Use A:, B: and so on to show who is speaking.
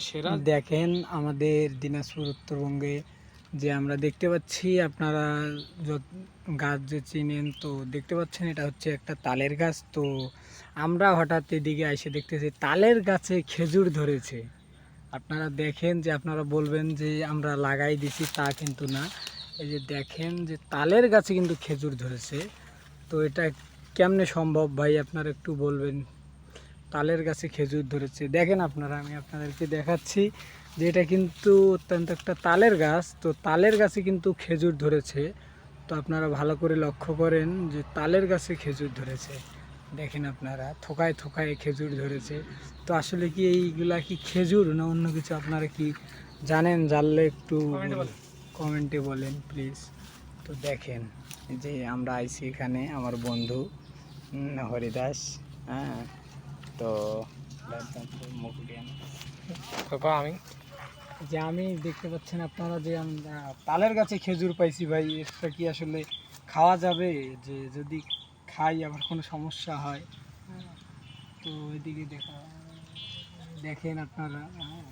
A: সেরা?
B: দেখেন আমাদের দিনাজপুর উত্তরবঙ্গে যে আমরা দেখতে পাচ্ছি আপনারা যত- গাছ যে চিনেন তো দেখতে পাচ্ছেন এটা হচ্ছে একটা তালের গাছ। তো আমরা হঠাৎ এদিকে এসে দেখতেছি তালের গাছে খেজুর ধরেছে। আপনারা দেখেন যে আপনারা বলবেন যে আমরা লাগাই দিছি তা কিন্তু না। এই যে দেখেন যে তালের গাছে কিন্তু খেজুর ধরেছে। তো এটা কেমনে সম্ভব ভাই আপনারা একটু বলবেন? তালের গাছে খেজুর ধরেছে। দেখেন আপনারা আমি আপনাদেরকে দেখাচ্ছি যে এটা কিন্তু অত্যন্ত একটা তালের গাছ। তো তালের গাছে কিন্তু খেজুর ধরেছে। তো আপনারা ভালো করে লক্ষ্য করেন যে তালের গাছে খেজুর ধরেছে। দেখেন আপনারা থোকায় থোকায় খেজুর ধরেছে। তো আসলে কি এইগুলা কি খেজুর না অন্য কিছু আপনারা কি জানেন? জানলে একটু। কমেন্টে বলেন। প্লিজ তো দেখেন যে আমরা আইছি এখানে আমার বন্ধু হরিদাস হ্যাঁ। তো
A: আমি
B: যে আমি দেখতে পাচ্ছেন আপনারা যে আমরা তালের গাছে খেজুর পাইছি ভাই এটা কি আসলে খাওয়া যাবে? যে যদি খাই আবার কোনো সমস্যা হয়। তো এদিকে দেখা দেখেন আপনারা হ্যাঁ।